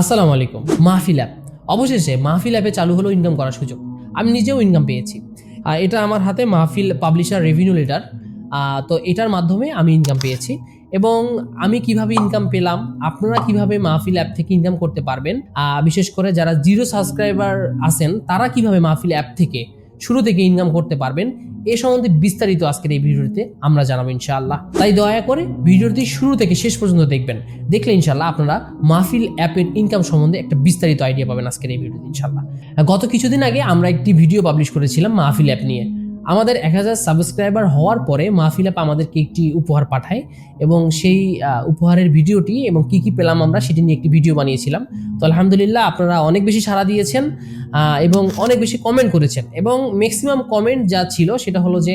আসসালামু আলাইকুম, মাহফিল অ্যাপ অবশেষে মাহফিল অ্যাপে চালু হলো ইনকাম করার সুযোগ। আমি নিজেও ইনকাম পেয়েছি। আর এটা আমার হাতে মাহফিল পাবলিশার রেভিনিউ লেটার তো এটার মাধ্যমে আমি ইনকাম পেয়েছি এবং আমি কীভাবে ইনকাম পেলাম, আপনারা কীভাবে মাহফিল অ্যাপ থেকে ইনকাম করতে পারবেন বিশেষ করে যারা জিরো সাবস্ক্রাইবার আছেন, তারা কীভাবে মাহফিল অ্যাপ থেকে শুরু থেকে ইনকাম করতে পারবেন। এ সম্বন্ধে বিস্তারিত আজকের এই ভিডিওটিতে আমরা জানাব ইনশাআল্লাহ। তাই দয়া করে ভিডিওটি শুরু থেকে শেষ পর্যন্ত দেখবেন। দেখলে ইনশাআল্লাহ আপনারা মাহফিল অ্যাপের ইনকাম সম্বন্ধে একটা বিস্তারিত আইডিয়া পাবেন আজকের এই ভিডিওতে ইনশাআল্লাহ। গত কিছুদিন আগে আমরা একটি ভিডিও পাবলিশ করেছিলাম মাহফিল অ্যাপ নিয়ে। আমাদের এক হাজার সাবস্ক্রাইবার হওয়ার পরে মাহফিল অ্যাপ আমাদেরকে একটি উপহার পাঠায় এবং সেই উপহারের ভিডিওটি এবং কি কি পেলাম আমরা সেটি নিয়ে একটি ভিডিও বানিয়েছিলাম। তো আলহামদুলিল্লাহ আপনারা অনেক বেশি সাড়া দিয়েছেন এবং অনেক বেশি কমেন্ট করেছেন এবং ম্যাক্সিমাম কমেন্ট যা ছিল সেটা হলো যে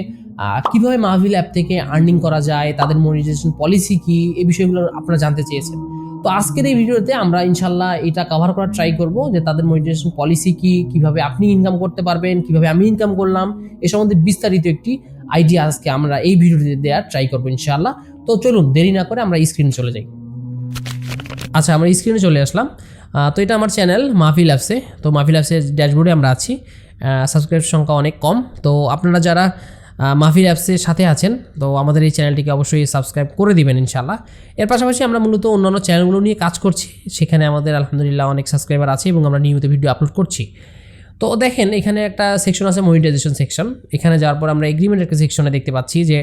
কীভাবে মাহফিল অ্যাপ থেকে আর্নিং করা যায়, তাদের মনিটাইজেশন পলিসি কি, এই বিষয়গুলো আপনারা জানতে চেয়েছেন। তো আজকের এই ভিডিওতে আমরা ইনশাল্লাহ এটা কভার করার ট্রাই করব যে তাদের মনিটাইজেশন পলিসি কি, কীভাবে আপনি ইনকাম করতে পারবেন, কীভাবে আমি ইনকাম করলাম, এ সম্বন্ধে বিস্তারিত একটি আইডিয়া আজকে আমরা এই ভিডিওতে দেওয়ার ট্রাই করব ইনশাল্লাহ। তো চলুন, দেরি না করে আমরা স্ক্রিনে চলে যাই। আচ্ছা আমরা স্ক্রিনে চলে আসলাম। তো এটা আমার চ্যানেল মাহফিল অ্যাপসে তো মাহফিল অ্যাপসের ড্যাশবোর্ডে আমরা আছি। সাবস্ক্রাইব সংখ্যা অনেক কম। তো আপনারা যারা মাহফিল অ্যাপসের সাথে আছেন। তো আমাদের এই চ্যানেলটিকে অবশ্যই সাবস্ক্রাইব করে দিবেন ইনশাল্লাহ এর পাশাপাশি আমরা মূলত অন্যান্য চ্যানেলগুলো নিয়ে কাজ করছি। সেখানে আমাদের আলহামদুলিল্লাহ অনেক সাবস্ক্রাইবার আছে এবং আমরা নিয়মিত ভিডিও আপলোড করছি। তো দেখেন, এখানে একটা সেকশন আছে মনিটাইজেশন সেকশন এখানে যাওয়ার পর আমরা এগ্রিমেন্ট একটা সেকশনে দেখতে পাচ্ছি যে,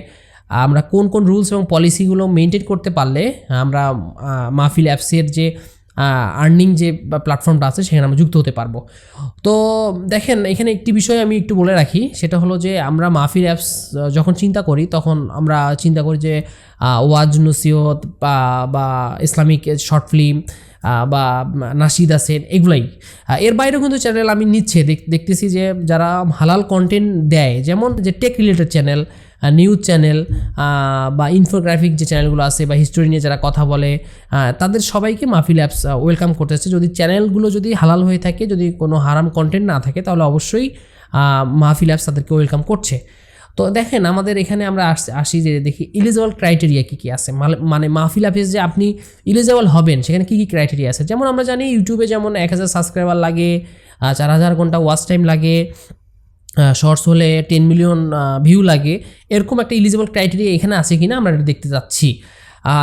আমরা কোন কোন রুলস এবং পলিসিগুলো মেনটেন করতে পারলে আমরা মাহফিল অ্যাপসের যে আর্নিং যে প্ল্যাটফর্মটা আছে, সেখানে আমরা যুক্ত হতে পারব। তো দেখেন, এখানে একটি বিষয় আমি একটু বলে রাখি, সেটা হলো যে আমরা মাফির অ্যাপস যখন চিন্তা করি, তখন আমরা চিন্তা করি যে ওয়াজ নসিহত বা ইসলামিক শর্ট ফিল্ম বা নাসিদ আছেন, এগুলাই। এর বাইরেও কিন্তু চ্যানেল আমি নিচ্ছে, দেখ- দেখতেছি যে যারা হালাল কন্টেন্ট দেয়, যেমন যে tech related channel news channel বা ইনফোগ্রাফিক যে চ্যানেলগুলো আছে বা হিস্টোরি নিয়ে যারা কথা বলে তাদের সবাইকে মাহফিল অ্যাপস ওয়েলকাম করতেছে যদি চ্যানেলগুলো যদি হালাল হয়ে থাকে, যদি কোনো হারাম কন্টেন্ট না থাকে, তাহলে অবশ্যই মাহফিল অ্যাপস তাদেরকে ওয়েলকাম করছে। তো দেখেন, আমাদের এখানে আমরা আসি যে দেখি ইলিজিবল ক্রাইটেরিয়া কী কী আছে। মানে মাহফিল অ্যাপে যে আপনি ইলিজিবল হবেন, সেখানে কী কী ক্রাইটেরিয়া আছে? যেমন আমরা জানি ইউটিউবে যেমন এক হাজার সাবস্ক্রাইবার লাগে চার হাজার ঘণ্টা ওয়াচ টাইম লাগে শর্টস হলে টেন মিলিয়ন ভিউ লাগে। এরকম একটা ইলিজিবল ক্রাইটেরিয়া এখানে আছে কিনা আমরা এটা দেখতে যাচ্ছি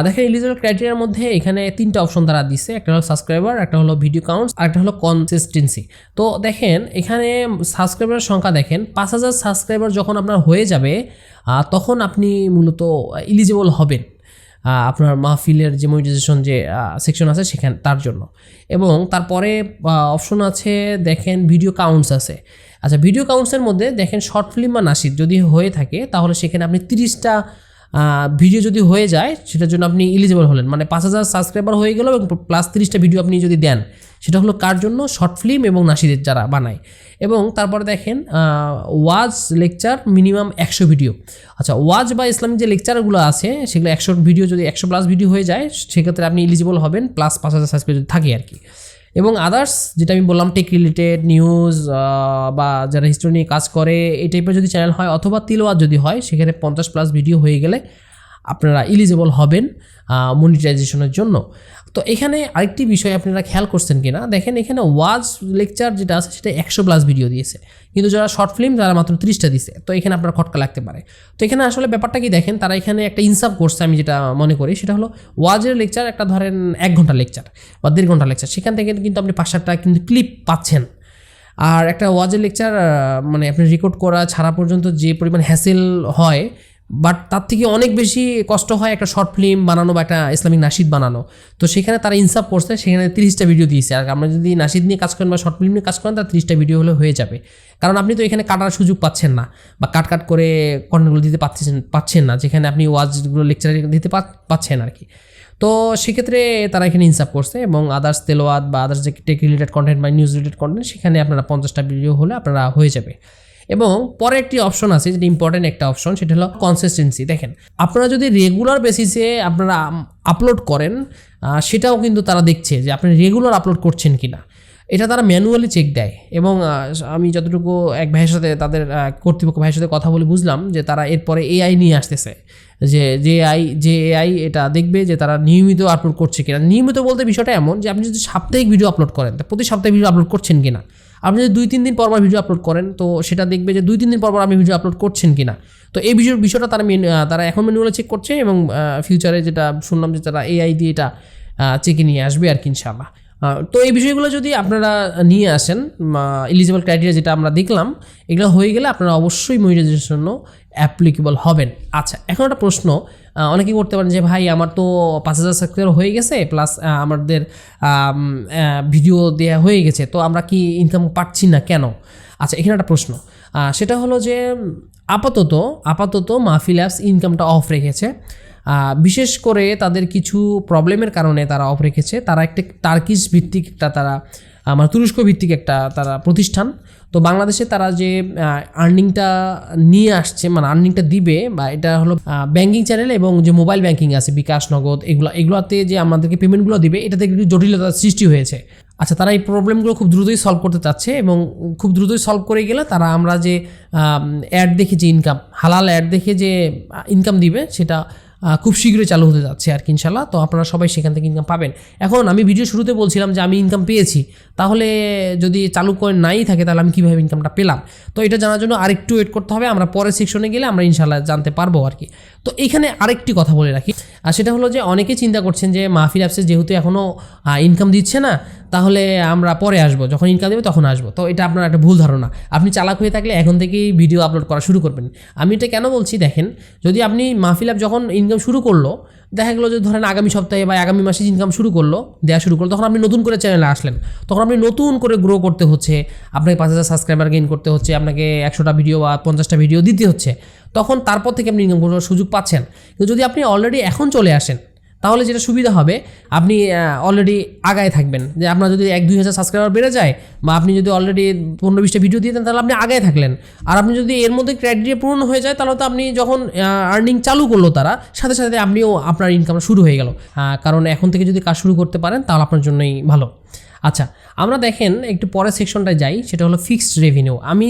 দেখেন ইলিজিবল ক্রাইটেরিয়ার মধ্যে এখানে তিনটা অপশন তারা দিচ্ছে একটা হলো সাবস্ক্রাইবার একটা হলো ভিডিও কাউন্টস আর একটা হলো কনসিস্টেন্সি তো দেখেন, এখানে সাবস্ক্রাইবারের সংখ্যা দেখেন, পাঁচ হাজার সাবস্ক্রাইবার যখন আপনার হয়ে যাবে তখন আপনি মূলত ইলিজিবল হবেন। আপনার মাহফিলের যে মনিটাইজেশন যে সেকশন আছে সেখানে, তার জন্য। এবং তারপরে অপশন আছে, দেখেন ভিডিও কাউন্টস আছে। আচ্ছা ভিডিও কাউন্টসের মধ্যে দেখেন শর্ট ফিল্ম বা নাসির যদি হয়ে থাকে, তাহলে সেখানে আপনি তিরিশটা ভিডিও যদি হয়ে যায়, সেটার জন্য আপনি ইলিজিবল হলেন। মানে পাঁচ হাজার সাবস্ক্রাইবার হয়ে গেল এবং প্লাস তিরিশটা ভিডিও আপনি যদি দেন, সেটা হলো কার জন্য? শর্ট ফিল্ম এবং নাসিদের যারা বানায়। এবং তারপরে দেখেন ওয়াজ লেকচার মিনিমাম একশো ভিডিও আচ্ছা ওয়াজ বা ইসলামিক যে লেকচারগুলো আছে, সেগুলো একশো ভিডিও যদি একশো প্লাস ভিডিও হয়ে যায়, সেক্ষেত্রে আপনি ইলিজিবল হবেন প্লাস পাঁচ হাজার সাবস্ক্রাইব যদি থাকে আর কি। এবং আদার্স যেটা আমি বললাম টেক রিলেটেড নিউজ বা যারা হিস্ট্রি নিয়ে কাজ করে, এই টাইপের যদি চ্যানেল হয় অথবা তিলওয়াত যদি হয় সেখানে পঞ্চাশ প্লাস ভিডিও হয়ে গেলে আপনারা ইলিজেবল হবেন মনিটাইজেশনের জন্য। তো এখানে আরেকটি বিষয় আপনারা খেয়াল করছেন কিনা? দেখেন এখানে ওয়াজ লেকচার যেটা আছে সেটা একশো প্লাস ভিডিও দিয়েছে। কিন্তু যারা শর্ট ফিল্ম, তারা মাত্র তিরিশটা দিছে তো এখানে আপনার খটকা লাগতে পারে। তো এখানে আসলে ব্যাপারটা কি দেখেন, তারা এখানে একটা ইনসাফ করছে আমি যেটা মনে করি, সেটা হলো ওয়াজের লেকচার একটা ধরেন এক ঘণ্টা লেকচার বা দেড় ঘণ্টা লেকচার। সেখান থেকে কিন্তু আপনি পাঁচ সাতটা কিন্তু ক্লিপ পাচ্ছেন। আর একটা ওয়াজের লেকচার মানে আপনি রেকর্ড করা ছাড়া পর্যন্ত যে পরিমাণ হ্যাসেল হয় বাট তার থেকে অনেক বেশি কষ্ট হয় একটা শর্ট ফিল্ম বানানো বা একটা ইসলামিক নাসিদ বানানো। তো সেখানে তারা ইনসাফ করছে, সেখানে তিরিশটা ভিডিও দিয়েছে। আর আমরা যদি নাসিদ নিয়ে কাজ করেন বা শর্ট ফিল্ম নিয়ে কাজ করেন তার তিরিশটা ভিডিও হলে হয়ে যাবে। কারণ আপনি তো এখানে কাটার সুযোগ পাচ্ছেন না বা কাট কাট করে কন্টেন্টগুলো দিতে পাচ্ছেন পাচ্ছেন না। যেখানে আপনি ওয়াজগুলো লেকচার দিতে পাচ্ছেন আর কি। তো সেক্ষেত্রে তারা এখানে ইনসাফ করছে এবং আদার্স তেলোয়াদ বা আদার্স যে টেক রিলেটেড কন্টেন্ট বা নিউজ রিলেটেড কন্টেন্ট সেখানে আপনারা পঞ্চাশটা ভিডিও হলে আপনারা হয়ে যাবে। এবং পরে একটি অপশন আছে, যেটা ইম্পর্টেন্ট একটা অপশন সেটা হলো কনসিস্টেন্সি দেখেন, আপনারা যদি রেগুলার বেসিসে আপনারা আপলোড করেন সেটাও কিন্তু তারা দেখছে যে আপনি রেগুলার আপলোড করছেন কি না এটা তারা ম্যানুয়ালি চেক দেয় এবং আমি যতটুকু এক ভাইয়ের সাথে তাদের কর্তৃপক্ষ ভাইয়ের সাথে কথা বলে বুঝলাম যে তারা এরপরে এআই নিয়ে আসতেছে, যে যে আই যে এআই এটা দেখবে যে তারা নিয়মিত আপলোড করছে কিনা। নিয়মিত বলতে বিষয়টা এমন যে আপনি যদি সাপ্তাহিক ভিডিও আপলোড করেন প্রতি সপ্তাহে ভিডিও আপলোড করছেন কিনা। আপনি যদি দুই, তিন দিন পর পর ভিডিও আপলোড করেন, তো সেটা দেখবে যে দুই, তিন দিন পর পর আপনি ভিডিও আপলোড করছেন কি না তো এই বিষয়, বিষয়টা তারা মেন তারা এখন ম্যানুয়ালি চেক করছে এবং ফিউচারে যেটা শুনলাম যে তারা এআই দিয়ে এটা চেকে নিয়ে আসবে আর কি ইনশাআল্লাহ। তো এই বিষয়গুলো যদি আপনারা নিয়ে আসেন এলিজিবল ক্রাইটেরিয়া যেটা আমরা দেখলাম, এগুলো হয়ে গেলে আপনারা অবশ্যই মনিটাইজেশনের জন্য অ্যাপ্লিকেবল হবেন। আচ্ছা এখন একটা প্রশ্ন অনেকেই করতে পারেন যে, ভাই, আমার তো পাঁচ হাজার সাবস্ক্রাইবার হয়ে গেছে প্লাস আমাদের ভিডিও দেওয়া হয়ে গেছে, তো আমরা কি ইনকাম পাচ্ছি না কেন? আচ্ছা এখানে একটা প্রশ্ন। সেটা হলো যে, আপাতত আপাতত মাহফিল অ্যাপস ইনকামটা অফ রেখেছে। বিশেষ করে তাদের কিছু প্রবলেমের কারণে তারা অফ রেখেছে। তারা একটা টার্কিশ ভিত্তিক একটা তারা আমার তুরস্ক ভিত্তিক একটা তারা প্রতিষ্ঠান। তো বাংলাদেশে তারা যে আর্নিংটা নিয়ে আসছে মানে আর্নিংটা দিবে, বা এটা হলো ব্যাংকিং চ্যানেল এবং যে মোবাইল ব্যাংকিং আছে, বিকাশ, নগদ, এগুলো, এগুলোতে যে আমাদেরকে পেমেন্টগুলো দিবে, এটাতে একটু জটিলতার সৃষ্টি হয়েছে। আচ্ছা তারা এই প্রবলেমগুলো খুব দ্রুতই সলভ করতে চাচ্ছে এবং খুব দ্রুতই সলভ করে গেলে তারা আমরা যে অ্যাড দেখে যে ইনকাম হালাল অ্যাড দেখে যে ইনকাম দিবে, সেটা খুব শীঘ্রই চালু হতে যাচ্ছে আর কি ইনশাল্লাহ তো আপনারা সবাই সেখান থেকে ইনকাম পাবেন। এখন আমি ভিডিও শুরুতে বলছিলাম যে আমি ইনকাম পেয়েছি। তাহলে যদি চালু করে নাই থাকে, তাহলে আমি কীভাবে ইনকামটা পেলাম? তো এটা জানার জন্য আরেকটু ওয়েট করতে হবে। আমরা পরের সেকশনে গেলে আমরা ইনশাল্লাহ জানতে পারব আর কি। তো এইখানে আরেকটি কথা বলে রাখি। আর সেটা হলো যে অনেকে চিন্তা করছেন যে মাহফিল অ্যাপসে যেহেতু এখনও ইনকাম দিচ্ছে না তাহলে আমরা পরে আসব, যখন ইনকাম দেবে তখন আসব। তো এটা আপনার একটা ভুল ধারণা। আপনি চালাক হয়ে থাকলে এখন থেকেই ভিডিও আপলোড করা শুরু করবেন। আমি এটা কেন বলছি দেখেন, যদি আপনি মাহফিল অ্যাপ যখন ইনকাম শুরু করল, দেখা গেলো যে ধরেন আগামী সপ্তাহে বা আগামী মাসে ইনকাম শুরু করল দেওয়া শুরু করল, তখন আপনি নতুন করে চ্যানেলে আসলেন। তখন আপনি নতুন করে গ্রো করতে হচ্ছে, আপনাকে পাঁচ হাজার সাবস্ক্রাইবার গেইন করতে হচ্ছে, আপনাকে একশোটা ভিডিও বা পঞ্চাশটা ভিডিও দিতে হচ্ছে। তখন তারপর থেকে আপনি ইনকাম করার সুযোগ পাচ্ছেন। কিন্তু যদি আপনি অলরেডি এখন চলে আসেন তাহলে যেটা সুবিধা হবে, আপনি অলরেডি আগায় থাকবেন। যে আপনার যদি এক দুই হাজার সাবস্ক্রাইবার বেড়ে যায়, বা আপনি যদি অলরেডি পনেরো বিশটা ভিডিও দিয়ে দেন, তাহলে আপনি আগায় থাকলেন। আর আপনি যদি এর মধ্যে ক্রাইটেরিয়া পূরণ হয়ে যায়, তাহলে তো আপনি যখন আর্নিং চালু করল তারা, সাথে সাথে আপনিও আপনার ইনকাম শুরু হয়ে গেল। কারণ এখন থেকে যদি কাজ শুরু করতে পারেন, তাহলে আপনার জন্যই ভালো। আচ্ছা আমরা দেখেন একটু পরের সেকশনটায় যাই, সেটা হলো ফিক্সড রেভিনিউ আমি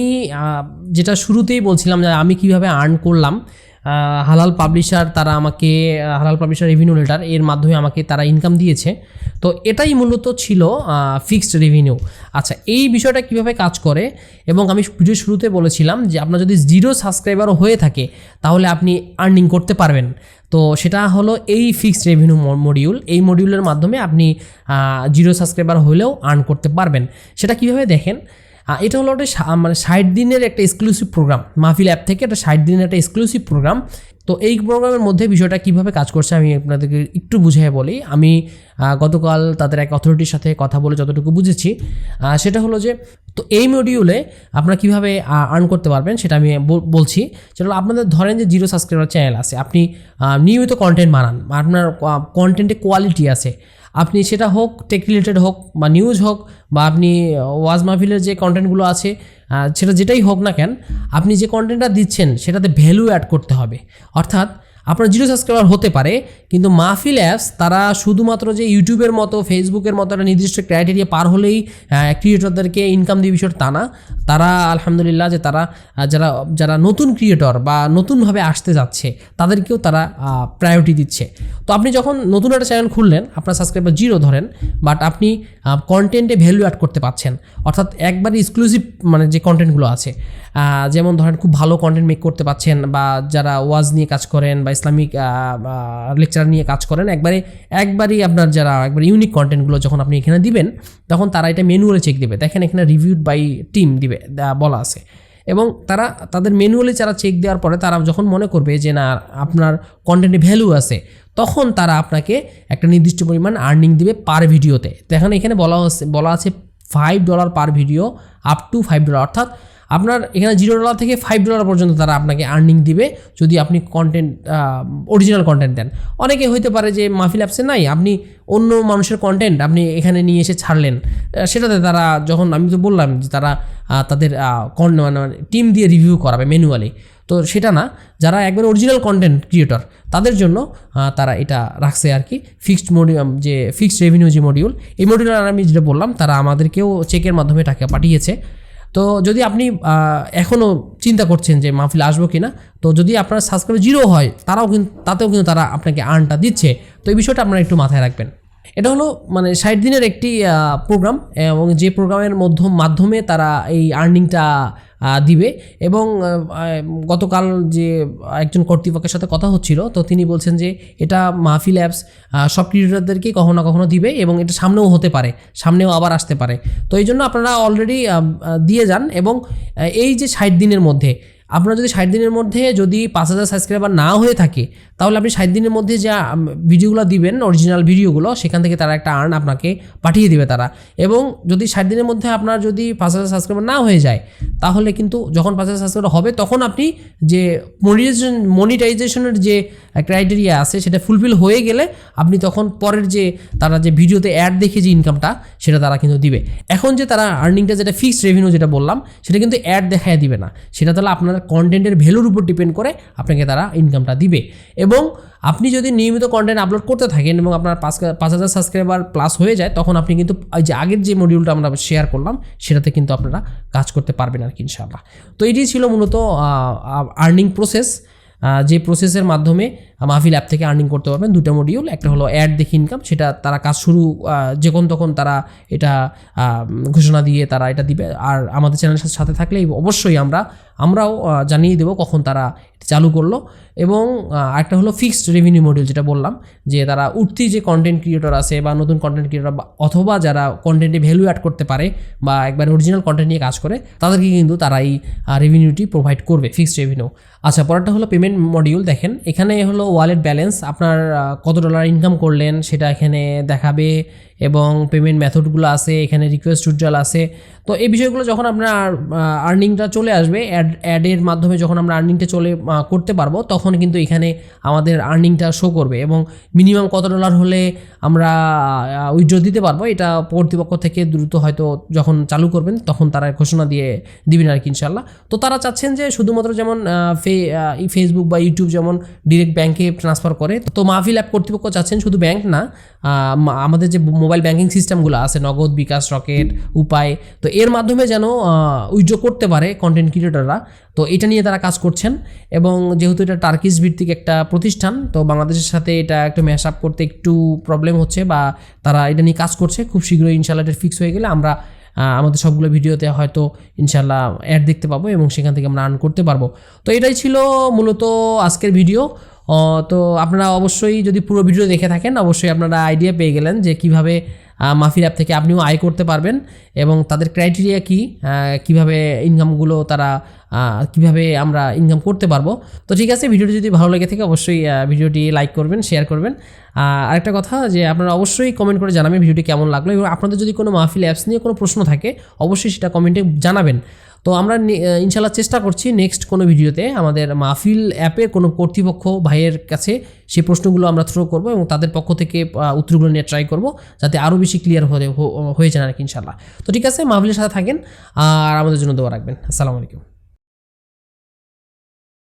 যেটা শুরুতেই বলছিলাম যে আমি কীভাবে আর্ন করলাম হালাল পাবলিশার তারা আমাকে হালাল পাবলিশার রেভিনিউ লেটার এর মাধ্যমে আমাকে তারা ইনকাম দিয়েছে। তো এটাই মূলত ছিল ফিক্সড রেভিনিউ আচ্ছা এই বিষয়টা কীভাবে কাজ করে? এবং আমি ভিডিও শুরুতে বলেছিলাম যে আপনার যদি জিরো সাবস্ক্রাইবারও হয়ে থাকে, তাহলে আপনি আর্নিং করতে পারবেন। তো সেটা হলো এই ফিক্সড রেভিনিউ মডিউল এই মডিউলের মাধ্যমে আপনি জিরো সাবস্ক্রাইবার হলেও আর্ন করতে পারবেন। সেটা কীভাবে দেখেন? এটা হলো একটা মানে ষাট দিনের একটা এক্সক্লুসিভ প্রোগ্রাম মাহফিল অ্যাপ থেকে একটা ষাট দিনের একটা এক্সক্লুসিভ প্রোগ্রাম তো এই প্রোগ্রামের মধ্যে বিষয়টা কীভাবে কাজ করছে আমি আপনাদেরকে একটু বুঝিয়ে বলি। আমি গতকাল তাদের এক অথরিটির সাথে কথা বলে যতটুকু বুঝেছি। সেটা হলো যে, তো এই মডিউলে আপনারা কীভাবে আর্ন করতে পারবেন সেটা আমি বলছি। সেটা আপনাদের ধরেন যে জিরো সাবস্ক্রাইবার চ্যানেল আছে। আপনি নিয়মিত কন্টেন্ট বানান। আপনার কন্টেন্টে কোয়ালিটি আছে। আপনি সেটা হোক টেক রিলেটেড হোক বা নিউজ হোক বা আপনি ওয়াজ মাহফিলের যে কন্টেন্টগুলো আছে সেটা যেটাই হোক না কেন, আপনি যে কন্টেন্টটা দিচ্ছেন, সেটাতে ভ্যালু অ্যাড করতে হবে। অর্থাৎ আপনার জিরো সাবস্ক্রাইবার হতে পারে, কিন্তু মাহফিল অ্যাপস, তারা শুধুমাত্র যে ইউটিউবের মতো, ফেসবুকের মতো একটা নির্দিষ্ট ক্রাইটেরিয়া পার হলেই ক্রিয়েটরদেরকে ইনকাম দিয়ে বিষয়টা তা না। তারা আলহামদুলিল্লাহ যে তারা যারা যারা নতুন ক্রিয়েটর বা নতুনভাবে আসতে যাচ্ছে, তাদেরকেও তারা প্রায়োরিটি দিচ্ছে। তো আপনি যখন নতুন একটা চ্যানেল খুললেন, আপনার সাবস্ক্রাইবার জিরো ধরেন বাট আপনি কন্টেন্টে ভ্যালু অ্যাড করতে পারছেন অর্থাৎ একবারে এক্সক্লুসিভ মানে যে কন্টেন্টগুলো আছে যেমন ধরেন খুব ভালো কন্টেন্ট মেক করতে পারছেন বা যারা ওয়াজ নিয়ে কাজ করেন, বা ইসলামিক লেকচার নিয়ে কাজ করেন, একবারে, একবারই আপনার যারা, একবার ইউনিক কন্টেন্টগুলো যখন আপনি এখানে দিবেন, তখন তারা এটা মেনুয়ালে চেক দেবে। দেখেন এখানে রিভিউড বাই টিম দিবে বলা আছে। এবং তারা, তাদের ম্যানুয়ালি যারা চেক দেওয়ার পরে তারা যখন মনে করবে যে, না, আপনার কন্টেন্টে ভ্যালু আছে, তখন তারা আপনাকে একটা নির্দিষ্ট পরিমাণ আর্নিং দিবে পার ভিডিওতে দেখেন এখানে বলা হচ্ছে, বলা আছে five dollar per video up to five dollar অর্থাৎ আপনার এখানে জিরো ডলার থেকে ফাইভ ডলার পর্যন্ত তারা আপনাকে আর্নিং দিবে যদি আপনি কন্টেন্ট অরিজিনাল কন্টেন্ট দেন। অনেকে হইতে পারে যে মাহফিল অ্যাপসে নাই, আপনি অন্য মানুষের কন্টেন্ট আপনি এখানে নিয়ে এসে ছাড়লেন। সেটাতে তারা যখন, আমি তো বললাম যে তারা তাদের মানে টিম দিয়ে রিভিউ করাবে ম্যানুয়ালি তো সেটা না, যারা একবার অরিজিনাল কন্টেন্ট ক্রিয়েটর তাদের জন্য তারা এটা রাখছে আর কি ফিক্সড মডিউল যে ফিক্সড রেভিনিউ যে মডিউল এই মডিউল আমি যেটা বললাম, তারা আমাদেরকেও চেকের মাধ্যমে টাকা পাঠিয়েছে। তো যদি আপনি এখনও চিন্তা করছেন যে মাহফিল আসব কি না তো যদি আপনার সাবস্ক্রাইবার জিরো হয়, তারাও কিন্তু তাতেও কিন্তু তারা আপনাকে আর্নটা দিচ্ছে। তো এই বিষয়টা আপনারা একটু মাথায় রাখবেন। এটা হলো মানে ষাট দিনের একটি প্রোগ্রাম এবং যে প্রোগ্রামের মধ্যম, মাধ্যমে তারা এই আর্নিংটা দিবে এবং গতকাল যে একজন কর্তৃপক্ষের সাথে কথা হচ্ছিল, তো তিনি বলছেন যে এটা মাহফিল অ্যাপস সব ক্রিকেটারদেরকেই কখনো না কখনো দিবে এবং এটা সামনেও হতে পারে, সামনেও আবার আসতে পারে। তো এই জন্য আপনারা অলরেডি দিয়ে যান এবং এই যে ষাট দিনের মধ্যে আপনারা যদি ষাট দিনের মধ্যে যদি পাঁচ হাজার সাবস্ক্রাইবার না হয়ে থাকে, তাহলে আপনি ষাট দিনের মধ্যে যা ভিডিওগুলো দিবেন অরিজিনাল ভিডিওগুলো সেখান থেকে তারা একটা আর্ন আপনাকে পাঠিয়ে দিবে তারা। এবং যদি ষাট দিনের মধ্যে আপনার যদি পাঁচ হাজার সাবস্ক্রাইবার না হয়ে যায়, তাহলে কিন্তু যখন পাঁচ হাজার সাবস্ক্রাইবার হবে, তখন আপনি যে মনিটাইজেশন মনিটাইজেশনের যে ক্রাইটেরিয়া আছে, সেটা ফুলফিল হয়ে গেলে আপনি তখন পরের যে, তারা যে ভিডিওতে অ্যাড দেখে যে ইনকামটা সেটা তারা কিন্তু দিবে। এখন যে তারা আর্নিংটা যেটা ফিক্সড রেভিনিউ যেটা বললাম, সেটা কিন্তু অ্যাড দেখায় দিবে না। সেটা তাহলে আপনার কন্টেন্টের ভ্যালুর উপর ডিপেন্ড করে আপনাকে তারা ইনকামটা দিবে। এবং আপনি যদি নিয়মিত কন্টেন্ট আপলোড করতে থাকেন এবং আপনার পাঁচ পাঁচ হাজার সাবস্ক্রাইবার প্লাস হয়ে যায়, তখন আপনি কিন্তু ওই যে আগের যে মডিউলটা আমরা শেয়ার করলাম, সেটাতে কিন্তু আপনারা কাজ করতে পারবেন আর কি ইনশাআল্লাহ। তো এটি ছিল মূলত আর্নিং প্রসেস যে প্রসেসের মাধ্যমে মাহফিল অ্যাপ থেকে আর্নিং করতে পারবেন। দুটো মডিউল একটা হলো অ্যাড দেখে ইনকাম সেটা তারা কাজ শুরু আহ, যখন তখন তারা এটা ঘোষণা দিয়ে তারা এটা দিবে। আর আমাদের চ্যানেলের সাথে- সাথে থাকলে অবশ্যই আমরা আমরাও জানিয়ে দেবো কখন তারা চালু করল। এবং একটা হলো ফিক্সড রেভিনিউ মডিউল যেটা বললাম যে তারা উঠতি যে কন্টেন্ট ক্রিয়েটর আছে বা নতুন কন্টেন্ট ক্রিয়েটর অথবা যারা কন্টেন্টে ভ্যালু অ্যাড করতে পারে বা একবার অরিজিনাল কন্টেন্ট নিয়ে কাজ করে তাদেরকে কিন্তু তারা এই রেভিনিউটি প্রোভাইড করবে ফিক্সড রেভিনিউ আচ্ছা পরেরটা হলো পেমেন্ট মডিউল দেখেন। এখানে হলো ওয়ালেট ব্যালেন্স আপনার কত ডলার ইনকাম করলেন সেটা এখানে দেখাবে। এবং পেমেন্ট মেথডগুলো আছে, এখানে রিকোয়েস্ট উজ্জ্বল আছে। তো এই বিষয়গুলো যখন আপনার আর্নিংটা চলে আসবে অ্যাড অ্যাডের মাধ্যমে যখন আমরা আর্নিংটা চলে করতে পারব, তখন কিন্তু এখানে আমাদের আর্নিংটা শো করবে এবং মিনিমাম কত ডলার হলে আমরা উইথড্র দিতে পারব, এটা কর্তৃপক্ষ থেকে দ্রুত হয়তো যখন চালু করবেন, তখন তারা ঘোষণা দিয়ে দিবেন আর কি ইনশাল্লাহ তো তারা চাচ্ছেন যে শুধুমাত্র যেমন ফে ফেসবুক বা ইউটিউব যেমন ডিরেক্ট ব্যাংকে ট্রান্সফার করে, তো মাহফিল অ্যাপ কর্তৃপক্ষ চাচ্ছেন শুধু ব্যাংক না আমাদের যে মোবাইল ব্যাংকিং সিস্টেমগুলো আছে, নগদ, বিকাশ, রকেট, উপায়। তো এর মাধ্যমে যেন উইথড্র করতে পারে কন্টেন্ট ক্রিয়েটররা তো এটা নিয়ে তারা কাজ করছেন এবং যেহেতু এটা টার্কিস ভিত্তিক একটা প্রতিষ্ঠান, তো বাংলাদেশের সাথে এটা একটু ম্যাশ আপ করতে একটু প্রবলেম হচ্ছে বা তারা এটা নিয়ে কাজ করছে। খুব শীঘ্রই ইনশাল্লাহ এটা ফিক্স হয়ে গেলে আমরা আমাদের সবগুলো ভিডিওতে হয়তো ইনশাল্লাহ অ্যাড দেখতে পাবো এবং সেখান থেকে আমরা আর্ন করতে পারব। তো এটাই ছিল মূলত আজকের ভিডিও তো আপনারা অবশ্যই যদি পুরো ভিডিও দেখে থাকেন, অবশ্যই আপনারা আইডিয়া পেয়ে গেলেন যে কীভাবে মাফির অ্যাপ থেকে আপনিও আয় করতে পারবেন এবং তাদের ক্রাইটেরিয়া কি কীভাবে ইনকামগুলো তারা কীভাবে আমরা ইনকাম করতে পারব। তো ঠিক আছে, ভিডিওটি যদি ভালো লেগে থাকে, অবশ্যই ভিডিওটি লাইক করবেন শেয়ার করবেন। আরেকটা কথা যে আপনারা অবশ্যই কমেন্ট করে জানাবেন ভিডিওটি কেমন লাগল এবং আপনাদের যদি কোনো মাহফিল অ্যাপস নিয়ে কোনো প্রশ্ন থাকে, অবশ্যই সেটা কমেন্টে জানাবেন। তো আমরা ইনশাল্লাহ চেষ্টা করছি নেক্সট কোনো ভিডিওতে আমাদের মাহফিল অ্যাপের কোনো কর্তৃপক্ষ ভাইয়ের কাছে সেই প্রশ্নগুলো আমরা থ্রো করব এবং তাদের পক্ষ থেকে উত্তরগুলো নিয়ে ট্রাই করব যাতে আরও বেশি ক্লিয়ার হয়ে যায় আর কি ইনশাল্লাহ। তো ঠিক আছে, মাহফিলের সাথে থাকেন আর আমাদের জন্য দোয়া রাখবেন। আসসালামু আলাইকুম।